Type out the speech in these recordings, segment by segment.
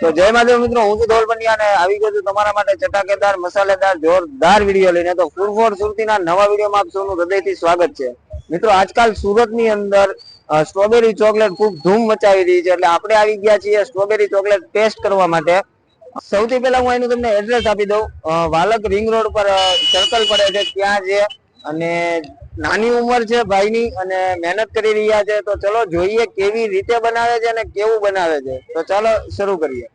તો જય માધવ મિત્રો, હું છું ધોલ અને આવી ગયો છું તમારા માટે ચટાકેદાર, મસાલેદાર, જોરદાર વીડિયો લઈને. તો ફૂરફોર સુરતીના નવા વિડીયોમાં આપ સૌનું હૃદયથી સ્વાગત છે. મિત્રો, આજકાલ સુરતની અંદર સ્ટ્રોબેરી ચોકલેટ ખૂબ ધૂમ મચાવી રહી છે. એટલે આપણે આવી ગયા છીએ સ્ટ્રોબેરી ચોકલેટ ટેસ્ટ કરવા માટે. સૌથી પહેલા હું એનું તમને એડ્રેસ આપી દઉં. વાલક રિંગ રોડ પર સર્કલ પડે છે. ત્યાં છે અને નાની ઉંમર છે ભાઈની અને મહેનત કરી રહ્યા છે, તો ચલો જોઈએ કેવી રીતે બનાવે છે અને કેવું બનાવે છે. તો ચાલો શરૂ કરીએ.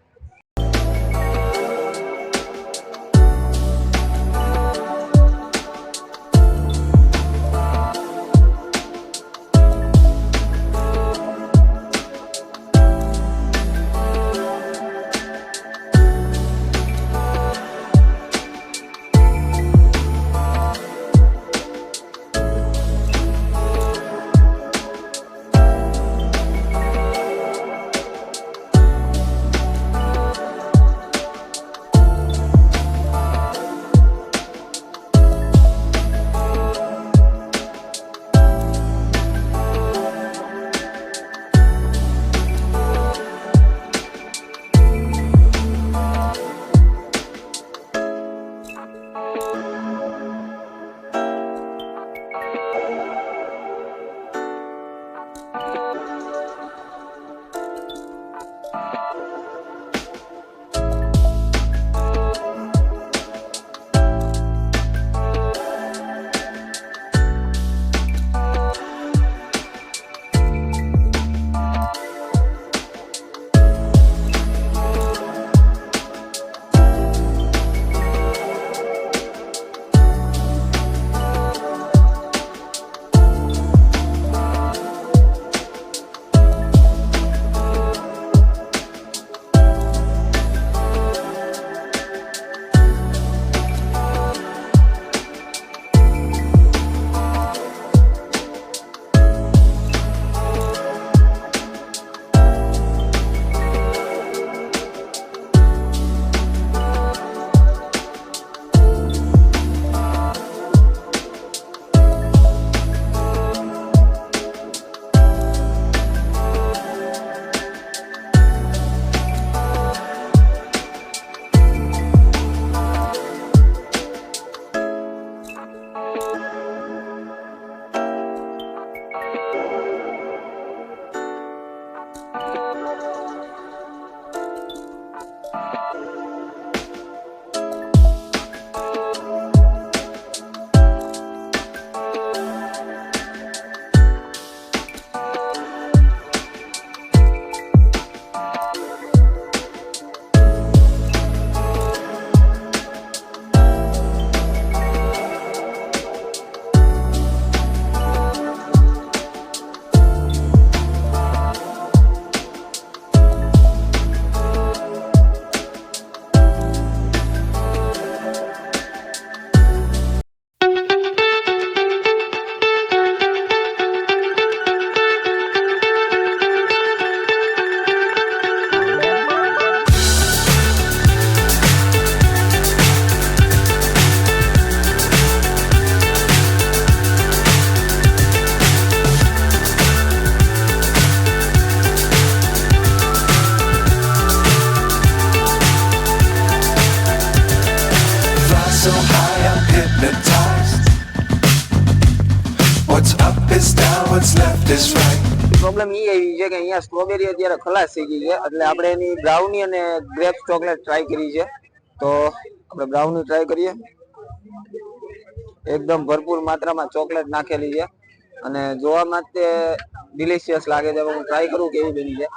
So high, I'm hypnotized. What's up is down, what's left is right. Problem એ આવી છે કે અહીંયા સ્ટ્રોબેરી અત્યારે ખલાસ થઈ ગઈ છે. એટલે આપણે એની બ્રાઉની અને ગ્રેપ્સ ચોકલેટ ટ્રાય કરી છે. તો આપણે બ્રાઉની ટ્રાય કરીએ. એકદમ ભરપૂર માત્રામાં ચોકલેટ નાખેલી છે. અને જોવામાં માટે ડિલિશિયસ લાગે છે. હું ટ્રાય કરું કેવી બની છે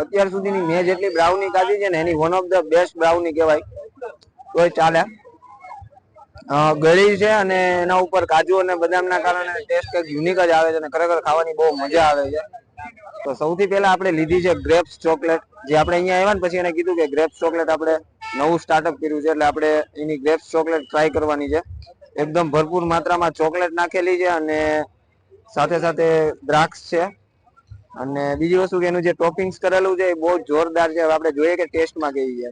અત્યાર સુધીની મેં જેટલી બ્રાઉની કાઢી છે ને એની one of the best brownie કહેવાય. તોય ચાલે. ગળી છે અને એના ઉપર કાજુ અને બદામના કારણે ટેસ્ટ કંઈક યુનિક જ આવે છે અને ખરેખર ખાવાની બહુ મજા આવે છે. તો સૌથી પહેલા આપણે લીધી છે ગ્રેપ્સ ચોકલેટ જે આપણે અહીંયા આવ્યા ને પછી એને કીધું કે ગ્રેપ્સ ચોકલેટ આપણે નવું સ્ટાર્ટઅપ કર્યું છે એટલે આપણે એની ગ્રેપ્સ ચોકલેટ ટ્રાય કરવાની છે. એકદમ ભરપૂર માત્રામાં ચોકલેટ નાખેલી છે અને સાથે સાથે દ્રાક્ષ છે. અને બીજી વસ્તુ કે એનું જે ટોપિંગ્સ કરેલું છે એ બહુ જોરદાર છે. હવે આપણે જોઈએ કે ટેસ્ટમાં કેવી છે.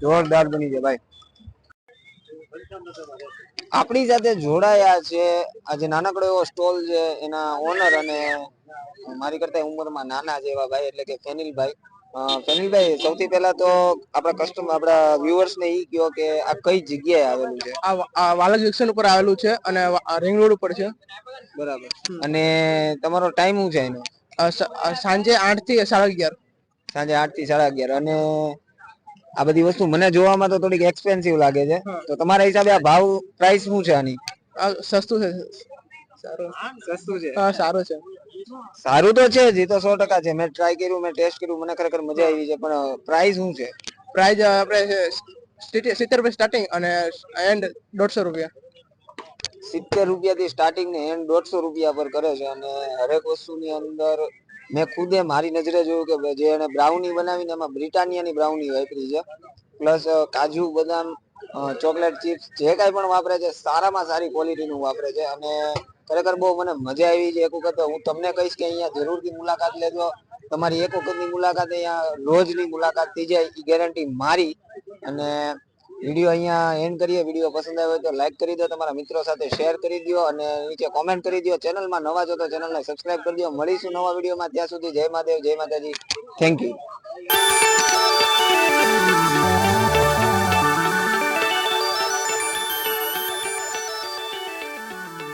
જોરદાર બની છે ભાઈ. આપણી સાથે જોડાયા છે. આજે નાનકડો એવો સ્ટોલ છે. એના ઓનર અને મારી કરતા ઉંમરમાં નાના જેવા ભાઈ એટલે કે ફેનિલભાઈ. ફેનિલભાઈ સૌથી પહેલા તો આપણા કસ્ટમર આપણા વ્યુઅર્સ ને ઈ કયો કે આ કઈ જગ્યાએ આવેલું છે? આ વાલજ જંકશન ઉપર આવેલું છે અને રિંગ રોડ ઉપર છે. બરાબર. અને તમારો ટાઈમ શું છે એનો? સાંજે આઠથી સાડા અગિયાર. સાંજે આઠથી સાડા અગિયાર. અને આ બધી વસ્તુ મને જોવામાં તો થોડીક એક્સપેન્સિવ લાગે છે. તો તમારા હિસાબે આ ભાવ પ્રાઇસ શું છે આની? સસ્તું છે. સારું. સસ્તું છે. હા સારું છે. સારું તો છે જ એ તો સો ટકા છે. મેં ટ્રાય કર્યું મેં ટેસ્ટ કર્યું મને ખરેખર મજા આવી છે પણ પ્રાઇસ શું છે? પ્રાઇઝ આપણે સિત્તેર રૂપિયા સ્ટાર્ટિંગ અને એન્ડ દોઢસો રૂપિયા. સિત્તેર રૂપિયા થી સ્ટાર્ટિંગ ને એન્ડ દોઢસો રૂપિયા પર કરે છે. અને હરેક વસ્તુની અંદર મેં ખુદે મારી નજરે જોયું કે જે એને બ્રાઉની બનાવીને એમાં બ્રિટાનિયાની બ્રાઉની વાપરી છે. પ્લસ કાજુ, બદામ ચોકલેટ ચિપ્સ જે કાંઈ પણ વાપરે છે, સારામાં સારી ક્વોલિટીનું વાપરે છે. અને ખરેખર બહુ મને મજા આવી છે. એક વખત હું તમને કહીશ કે અહીંયા જરૂરથી મુલાકાત લેજો. તમારી એક વખતની મુલાકાત અહીંયા રોજની મુલાકાત થઈ જાય, એ ગેરંટી મારી. અને વીડિયો અહીંયા એન્ડ કરીએ. વીડિયો પસંદ આવ્યો તો લાઈક કરી દો, તમારા મિત્રો સાથે શેર કરી દો અને નીચે કોમેન્ટ કરી દો. ચેનલમાં નવા છો તો ચેનલને સબસ્ક્રાઇબ કરી દો. મળીશું નવા વિડીયોમાં. ત્યાં સુધી જય મહાદેવ, જય માતાજી. Thank you